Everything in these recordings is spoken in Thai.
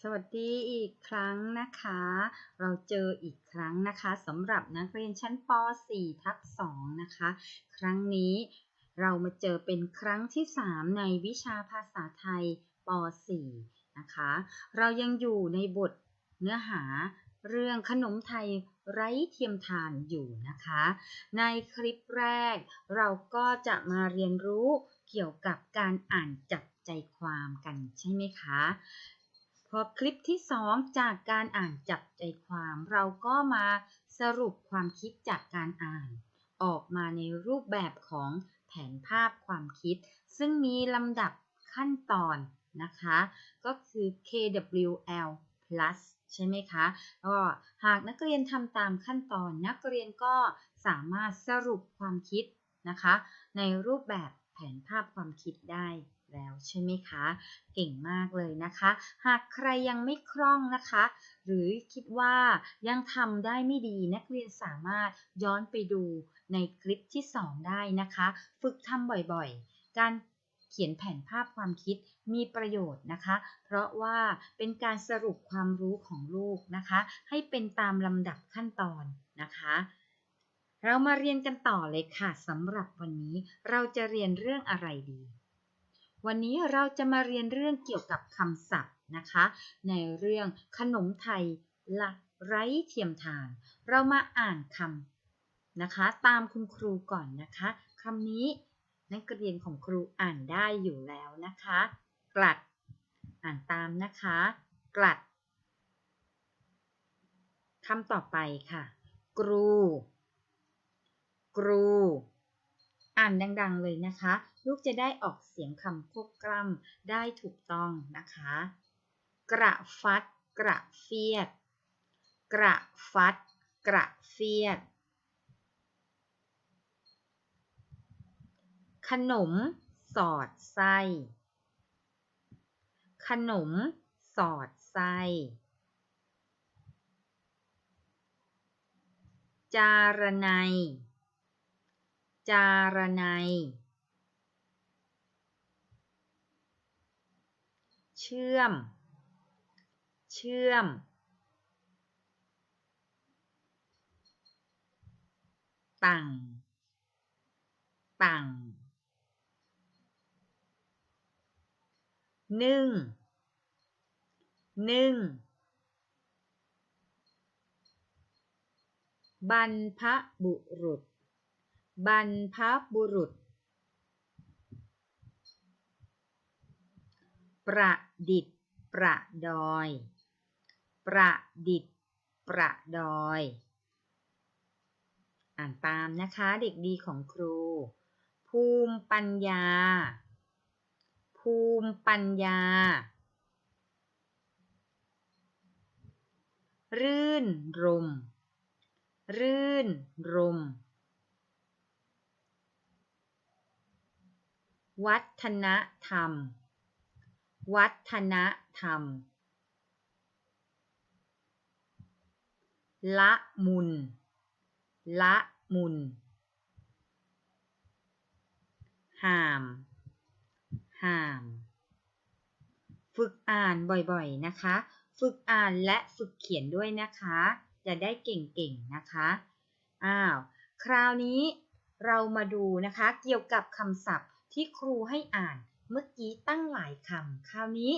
สวัสดีอีกครั้งนะคะ เราเจออีกครั้งนะคะสำหรับนักเรียนชั้นป .4 ทับ2นะคะ ครั้งนี้เรามาเจอเป็นครั้งที่ 3 ในวิชาภาษาไทยป .4 นะคะ เรายังอยู่ในบทเนื้อหาเรื่องขนมไทยไร้เทียมทานอยู่นะคะ ในคลิปแรก เราก็จะมาเรียนรู้เกี่ยวกับการอ่านจับใจความกันใช่ไหมคะ พอคลิปที่ 2 จากการอ่านจับใจความ เราก็มาสรุปความคิดจากการอ่าน ออกมาในรูปแบบของแผนภาพความคิด ซึ่งมีลำดับขั้นตอนนะคะ ก็คือ KWL plus ใช่ไหมคะก็หากนักเรียนทำตามขั้นตอน นักเรียนก็สามารถสรุปความคิดนะคะ ในรูปแบบแผนภาพความคิดได้ แล้วใช่ไหมคะ เก่งมากเลยนะคะ หากใครยังไม่คล่องนะคะ หรือคิดว่ายังทำได้ไม่ดีนักเรียนสามารถย้อนไปดูในคลิปที่ 2 ได้นะคะ ฝึกทำบ่อยๆ การเขียนแผนภาพความคิดมีประโยชน์นะคะ เพราะว่าเป็นการสรุปความรู้ของลูกนะคะ ให้เป็นตามลำดับขั้นตอนนะคะ เรามาเรียนกันต่อเลยค่ะสำหรับวันนี้เราจะเรียนเรื่องอะไรดี วันนี้เราจะมาเรียนเรื่องเกี่ยวกับคำศัพท์นะคะ ในเรื่องขนมไทยละไร้เทียมทาน เรามาอ่านคำนะคะ ตามคุณครูก่อนนะคะคำนี้นักเรียนของครูอ่านได้อยู่แล้วนะคะ กลัด อ่านตามนะคะ กลัดคำต่อไปค่ะ กรู กรู อ่านดัง ๆ เลยนะคะ ลูกจะได้ออกเสียงคำควบกล้ำได้ถูกต้องนะคะ กระฟัด กระเฟียด กระฟัด กระเฟียด ขนม สอดไส้ ขนม สอดไส้จารนัย จารนัย เชื่อม เชื่อมตั่งตั่งนึ่ง นึ่ง บรรพบุรุษ บรรพบุรุษ ประดิษฐ์ ประดอย ประดิษฐ์ ประดอย อ่านตามนะคะเด็กดีของครู ภูมิปัญญา ภูมิปัญญา รื่นรม รื่นรมวัฒนธรรม วัฒนธรรม ละมุน ละมุน ห่าม ห่าม ฝึกอ่านบ่อยๆ นะคะ ฝึกอ่านและฝึกเขียนด้วยนะคะ จะได้เก่งๆ นะคะ อ้าว คราวนี้เรามาดูนะคะ เกี่ยวกับคำศัพท์ที่ครูให้อ่าน เมื่อกี้ตั้งหลายคำคราวนี้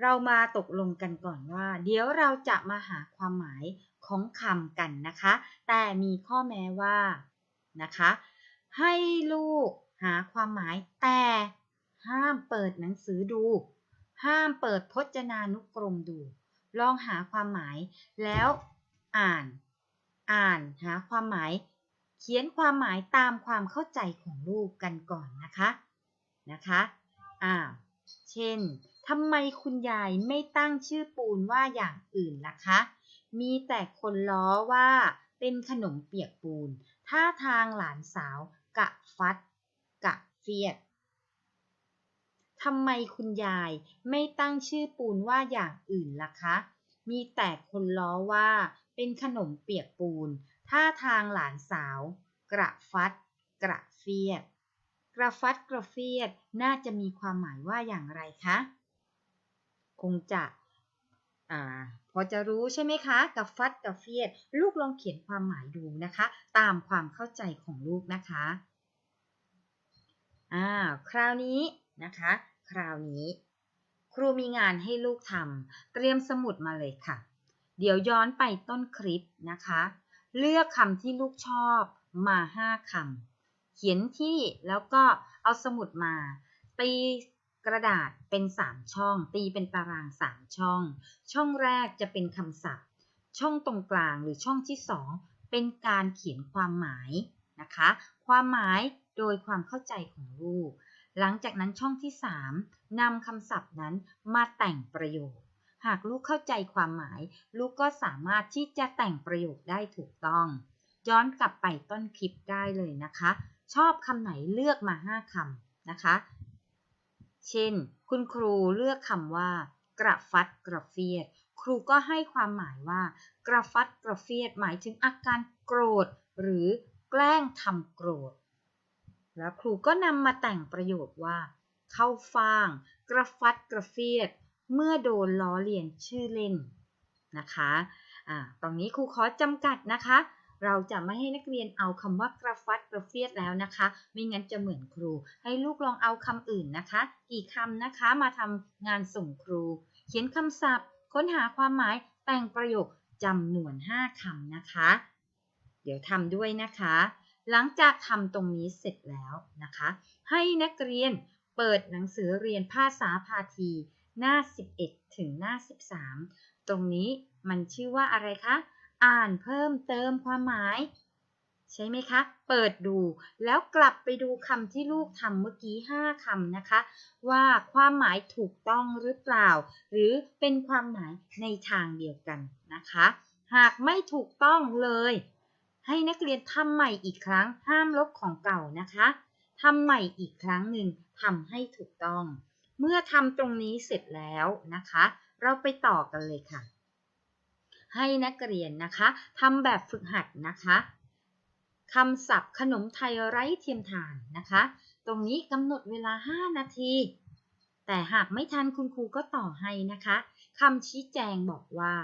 เรามาตกลงกันก่อนว่า เดี๋ยวเราจะมาหาความหมายของคำกันนะคะ แต่มีข้อแม้ว่านะคะ ให้ลูกหาความหมายแต่ห้ามเปิดหนังสือดู ห้ามเปิดพจนานุกรมดู ลองหาความหมายแล้วอ่าน อ่านหาความหมาย เขียนความหมายตามความเข้าใจของลูกกันก่อนนะคะ นะคะอ่าเช่นทำไมคุณยายไม่ตั้งชื่อปูนว่าอย่างอื่นล่ะคะ มีแต่คนล้อว่าเป็นขนมเปียกปูน ท่าทางหลานสาว กะฟัด กะเฟียดทำไมคุณยายไม่ตั้งชื่อปูนว่าอย่างอื่นล่ะคะ มีแต่คนล้อว่าเป็นขนมเปียกปูน ท่าทางหลานสาว กระฟัด กระเฟียด กระฟัดกระเฟียดน่าจะมีความหมายว่าอย่างไรคะ คงจะอ่าพอจะรู้ใช่ไหมคะกับฟัดกับเฟียด ลูกลองเขียนความหมายดูนะคะ ตามความเข้าใจของลูกนะคะอ่าคราวนี้นะคะ คราวนี้ ครูมีงานให้ลูกทำเตรียมสมุดมาเลยค่ะ เดี๋ยวย้อนไปต้นคลิปนะคะ เลือกคำที่ลูกชอบมา 5คำ ขียนที่แล้วก็เอาสมุดมา ตีกระดาษเป็น 3 ช่อง ตีเป็นตาราง 3 ช่อง ช่องแรกจะเป็นคำศัพท์ ช่องตรงกลางหรือช่องที่ 2 เป็นการเขียนความหมายนะคะ ความหมายโดยความเข้าใจของลูก หลังจากนั้นช่องที่ 3นำคำศัพท์นั้นมาแต่งประโยค หากลูกเข้าใจความหมาย ลูกก็สามารถที่จะแต่งประโยคได้ถูกต้อง ย้อนกลับไปต้นคลิปได้เลยนะคะ ชอบคำไหนเลือกมา 5คำนะคะ เช่น คุณครูเลือกคำว่า กระฟัดกระเฟียด ครูก็ให้ความหมายว่า กระฟัดกระเฟียด หมายถึงอาการโกรธ หรือแกล้งทำโกรธ แล้วครูก็นำมาแต่งประโยคว่า เข้าฟาง กระฟัดกระเฟียด เมื่อโดนล้อเลียนชื่อเล่นนะคะ อ่า ตรงนี้ครูขอจำกัดนะคะ เราจะไม่ให้นักเรียนเอาคำว่ากระฟัดกระเฟียดแล้วนะคะ ไม่งั้นจะเหมือนครู ให้ลูกลองเอาคำอื่นนะคะ กี่คำนะคะมาทำงานส่งครู เขียนคำศัพท์ ค้นหาความหมายแต่งประโยคจำนวน 5คำนะคะ เดี๋ยวทำด้วยนะคะ หลังจากทำตรงนี้เสร็จแล้วนะคะ ให้นักเรียนเปิดหนังสือเรียนภาษาพาที หน้า 11 ถึงหน้า 13 ตรงนี้มันชื่อว่าอะไรคะ อ่านเพิ่มเติมความหมาย ใช่ไหมคะ เปิดดูแล้วกลับไปดูคำที่ลูกทำเมื่อกี้ 5คำนะคะ ว่าความหมายถูกต้องหรือเปล่า หรือเป็นความหมายในทางเดียวกันนะคะ หากไม่ถูกต้องเลย ให้นักเรียนทำใหม่อีกครั้งห้ามลบของเก่านะคะทำใหม่อีกครั้งหนึ่งทำให้ถูกต้อง เมื่อทำตรงนี้เสร็จแล้วนะคะ เราไปต่อกันเลยค่ะ ให้นักเรียนนะคะทำแบบฝึกหัดนะคะคำศัพท์ขนมไทยไร้เทียมทานนะคะ ตรงนี้กำหนดเวลา 5 นาที แต่หากไม่ทันคุณครูก็ต่อให้นะคะคำชี้แจงบอกว่า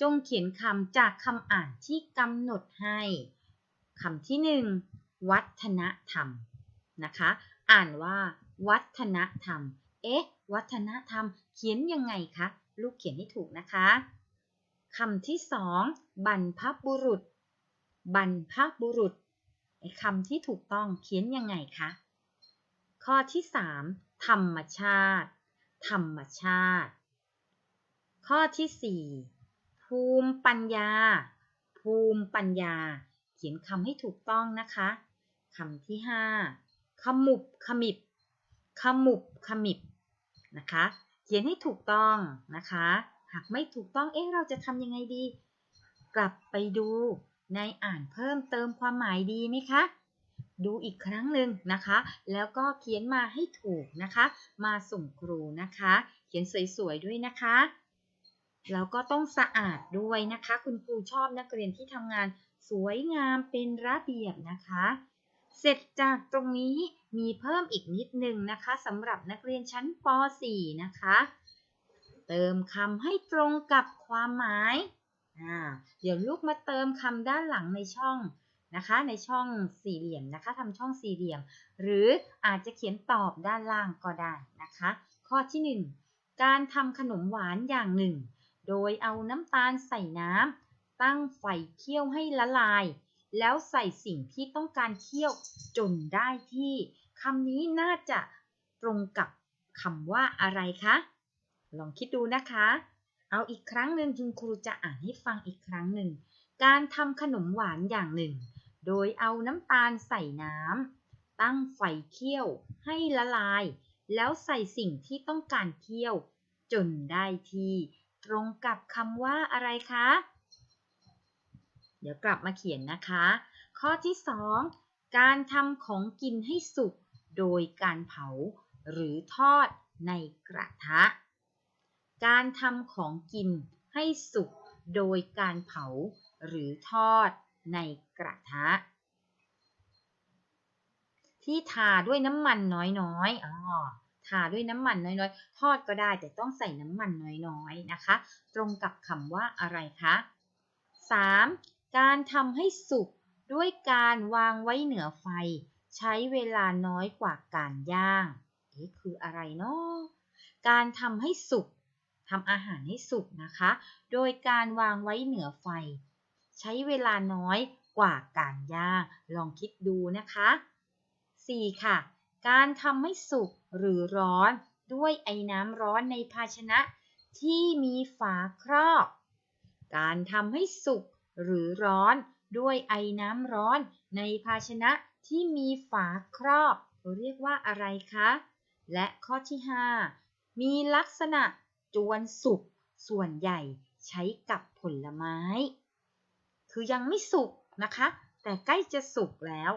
จงเขียนคำจากคำอ่านที่กำหนดให้คำที่ 1 วัฒนธรรมนะคะ อ่านว่า วัฒนธรรม เอ๊ะ วัฒนธรรม เขียนยังไงคะ ลูกเขียนให้ถูกนะคะ คำที่สองบรรพบุรุษ บรรพบุรุษคำที่ถูกต้องเขียนยังไงคะ ข้อที่สามธรรมชาติ ธรรมชาติ ข้อที่สี่ภูมิปัญญา ภูมิปัญญา เขียนคำให้ถูกต้องนะคะคำที่ห้าขมุบขมิบ ขมุบขมิบนะคะ เขียนให้ถูกต้องนะคะ หากไม่ถูกต้องเอ๊ะเราจะทำยังไงดี กลับไปดูในอ่านเพิ่มเติมความหมายดีไหมคะ ดูอีกครั้งหนึ่งนะคะ แล้วก็เขียนมาให้ถูกนะคะ มาส่งครูนะคะ เขียนสวยๆด้วยนะคะแล้วก็ต้องสะอาดด้วยนะคะ คุณครูชอบนักเรียนที่ทำงานสวยงามเป็นระเบียบนะคะ เสร็จจากตรงนี้มีเพิ่มอีกนิดนึงนะคะสำหรับนักเรียนชั้นป .4 นะคะ เติมคำให้ตรงกับความหมาย เดี๋ยวลูกมาเติมคำด้านหลังในช่องนะคะ ในช่องสี่เหลี่ยมนะคะทำช่องสี่เหลี่ยม หรืออาจจะเขียนตอบด้านล่างก็ได้นะคะ ข้อที่ 1 การทำขนมหวานอย่างหนึ่ง โดยเอาน้ำตาลใส่น้ำตั้งไฟเคี่ยวให้ละลาย แล้วใส่สิ่งที่ต้องการเคี่ยวจนได้ที่คำนี้น่าจะตรงกับคำว่าอะไรคะ ลองคิดดูนะคะ เอาอีกครั้งหนึ่งคุณครูจะอ่านให้ฟังอีกครั้งหนึ่ง การทำขนมหวานอย่างหนึ่ง โดยเอาน้ำตาลใส่น้ำตั้งไฟเคี่ยวให้ละลาย แล้วใส่สิ่งที่ต้องการเคี่ยว จนได้ที่ตรงกับคำว่าอะไรคะ เดี๋ยวกลับมาเขียนนะคะ ข้อที่ 2 การทำของกินให้สุก โดยการเผาหรือทอดในกระทะ การทำของกินให้สุกโดยการเผาหรือทอดในกระทะ ที่ทาด้วยน้ำมันน้อยๆอ๋อทาด้วยน้ำมันน้อยๆ ทอดก็ได้แต่ต้องใส่น้ำมันน้อยๆนะคะ ตรงกับคำว่าอะไรคะ 3. การทำให้สุกด้วยการวางไว้เหนือไฟ ใช้เวลาน้อยกว่าการย่างนี่คืออะไรเนาะการทำให้สุก ทำอาหารให้สุกนะคะ โดยการวางไว้เหนือไฟ ใช้เวลาน้อยกว่าการย่าง ลองคิดดูนะคะ 4. ค่ะ การทำให้สุกหรือร้อนด้วยไอ้น้ำร้อนในภาชนะที่มีฝาครอบ การทำให้สุกหรือร้อนด้วยไอ้น้ำร้อนในภาชนะที่มีฝาครอบ เราเรียกว่าอะไรคะ และข้อที่ 5 มีลักษณะ จวนสุกส่วนใหญ่ใช้กับผลไม้ คือยังไม่สุกนะคะ แต่ใกล้จะสุกแล้ว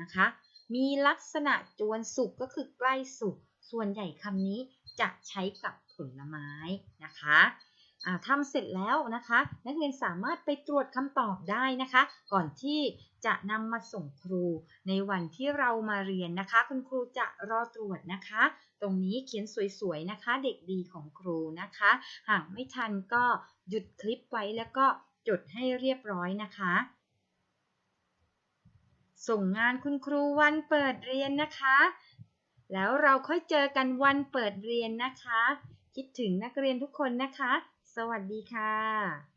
นะคะ มีลักษณะจวนสุกก็คือใกล้สุก ส่วนใหญ่คำนี้จะใช้กับผลไม้นะคะ ทำเสร็จแล้วนะคะ นักเรียนสามารถไปตรวจคำตอบได้นะคะ ก่อนที่จะนำมาส่งครู ในวันที่เรามาเรียนนะคะ คุณครูจะรอตรวจนะคะ ตรงนี้เขียนสวยๆนะคะ เด็กดีของครูนะคะ หากไม่ทันก็หยุดคลิปไว้แล้วก็จดให้เรียบร้อยนะคะ ส่งงานคุณครูวันเปิดเรียนนะคะ แล้วเราค่อยเจอกันวันเปิดเรียนนะคะ คิดถึงนักเรียนทุกคนนะคะ สวัสดีค่ะ